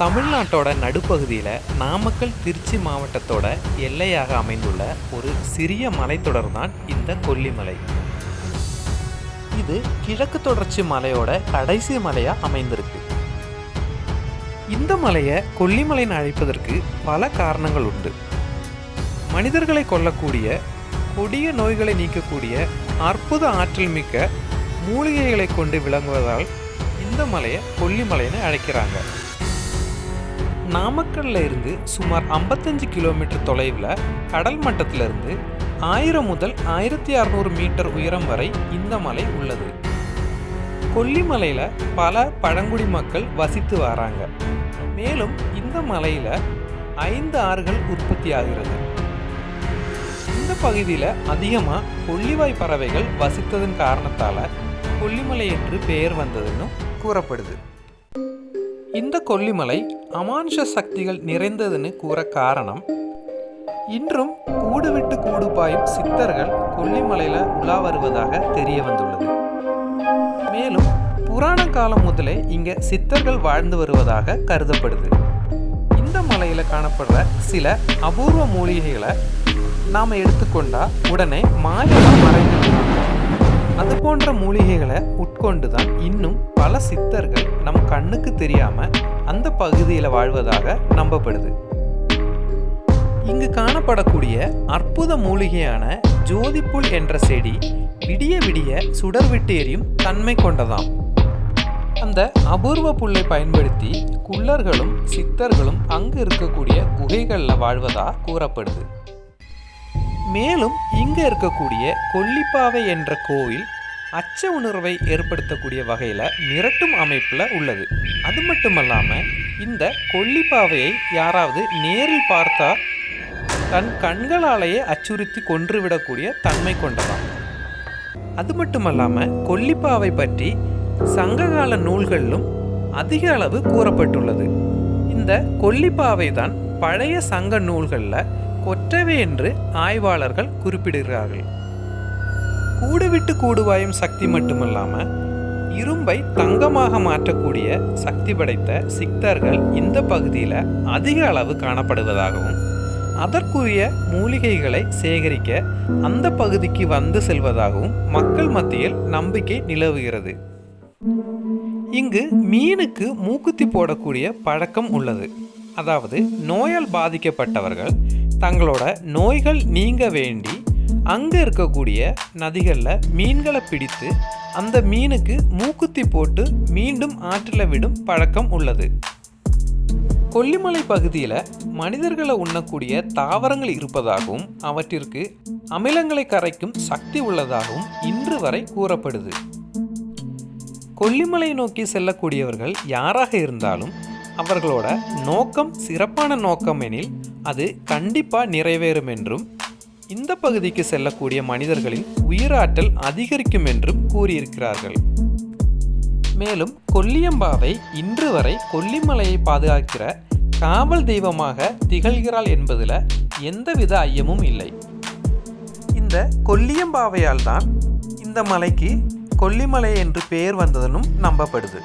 தமிழ்நாட்டோட நடுப்பகுதியில் நாமக்கல் திருச்சி மாவட்டத்தோட எல்லையாக அமைந்துள்ள ஒரு சிறிய மலைத்தொடர் தான் இந்த கொல்லிமலை. இது கிழக்கு தொடர்ச்சி மலையோட கடைசி மலையாக அமைந்திருக்கு. இந்த மலையை கொல்லிமலைன்னு அழைப்பதற்கு பல காரணங்கள் உண்டு. மனிதர்களை கொல்லக்கூடிய கொடிய நோய்களை நீக்கக்கூடிய அற்புத ஆற்றல் மிக்க மூலிகைகளை கொண்டு விளங்குவதால் இந்த மலையை கொல்லிமலைன்னு அழைக்கிறாங்க. நாமக்கல்ல இருந்து சுமார் 55 கிலோமீட்டர் தொலைவில் கடல் மட்டத்திலிருந்து ஆயிரம் முதல் ஆயிரத்தி அறநூறு மீட்டர் உயரம் வரை இந்த மலை உள்ளது. கொல்லிமலையில் பல பழங்குடி மக்கள் வசித்து வராங்க. மேலும் இந்த மலையில் ஐந்து ஆறுகள் உற்பத்தி ஆகிறது. இந்த பகுதியில் அதிகமாக கொல்லிவாய் பறவைகள் வசித்ததன் காரணத்தால் கொல்லிமலை என்று பெயர் வந்ததுன்னு கூறப்படுது. இந்த கொல்லிமலை அமானுஷ சக்திகள் நிறைந்ததுன்னு கூற காரணம் இன்றும் கூடு விட்டு கூடு பாயும் சித்தர்கள் கொல்லிமலையில் உலா வருவதாக தெரிய வந்துள்ளது. மேலும் புராண காலம் முதலே இங்க சித்தர்கள் வாழ்ந்து வருவதாக கருதப்படுது. இந்த மலையில் காணப்படுற சில அபூர்வ மூலிகைகளை நாம் எடுத்துக்கொண்டா உடனே மாயெல்லாம் மறைந்து போன்ற மூலிகைகளை உட்கொண்டு தான் இன்னும் பல சித்தர்கள் நம் கண்ணுக்கு தெரியாம அந்த பகுதியில் வாழ்வதாக நம்பப்படுது. இங்கு காணப்படக்கூடிய அற்புத மூலிகையான ஜோதிப்புல் என்ற செடி விடிய விடிய சுடர் விட்டு எரியும் தன்மை கொண்டதாம். அந்த அபூர்வ புல்லை பயன்படுத்தி குள்ளர்களும் சித்தர்களும் அங்கு இருக்கக்கூடிய குகைகளில் வாழ்வதா கூறப்படுது. மேலும் இங்கு இருக்கக்கூடிய கொல்லிப்பாவை என்ற கோவில் அச்ச உணர்வை ஏற்படுத்தக்கூடிய வகையில் மிரட்டும் அமைப்பில் உள்ளது. அது மட்டுமல்லாமல் இந்த கொல்லிப்பாவையை யாராவது நேரில் பார்த்தா தன் கண்களாலேயே அச்சுறுத்தி கொன்றுவிடக்கூடிய தன்மை கொண்டதாம். அது மட்டுமல்லாமல் கொல்லிப்பாவை பற்றி சங்ககால நூல்களிலும் அதிக அளவு கூறப்பட்டுள்ளது. இந்த கொல்லிப்பாவை தான் பழைய சங்க நூல்களில் கொற்றவை என்று ஆய்வாளர்கள் குறிப்பிடுகிறார்கள். கூடு விட்டு கூடுவாயும் சக்தி மட்டுமல்லாமல் இரும்பை தங்கமாக மாற்றக்கூடிய சக்தி படைத்த சித்தர்கள் இந்த பகுதியில் அதிக அளவு காணப்படுவதாகவும் அதற்குரிய மூலிகைகளை சேகரிக்க அந்த பகுதிக்கு வந்து செல்வதாகவும் மக்கள் மத்தியில் நம்பிக்கை நிலவுகிறது. இங்கு மீனுக்கு மூக்குத்தி போடக்கூடிய பழக்கம் உள்ளது. அதாவது நோயால் பாதிக்கப்பட்டவர்கள் தங்களோட நோய்கள் நீங்க வேண்டி அங்கே இருக்கக்கூடிய நதிகளில் மீன்களை பிடித்து அந்த மீனுக்கு மூக்குத்தி போட்டு மீண்டும் ஆற்றில் விடும் பழக்கம் உள்ளது. கொல்லிமலை பகுதியில் மனிதர்களை உண்ணக்கூடிய தாவரங்கள் இருப்பதாகவும் அவற்றிற்கு அமிலங்களை கரைக்கும் சக்தி உள்ளதாகவும் இன்று வரை கூறப்படுது. கொல்லிமலை நோக்கி செல்லக்கூடியவர்கள் யாராக இருந்தாலும் அவர்களோட நோக்கம் சிறப்பான நோக்கம் எனில் அது கண்டிப்பாக நிறைவேறும் என்றும் இந்த பகுதிக்கு செல்லக்கூடிய மனிதர்களின் உயிராற்றல் அதிகரிக்கும் என்றும் கூறியிருக்கிறார்கள். மேலும் கொல்லியம்பாவை இன்று வரை கொல்லிமலையை பாதுகாக்கிற காவல் தெய்வமாக திகழ்கிறாள் என்பதில் எந்தவித ஐயமும் இல்லை. இந்த கொல்லியம்பாவையால் தான் இந்த மலைக்கு கொல்லிமலை என்று பெயர் வந்ததனும் நம்பப்படுது.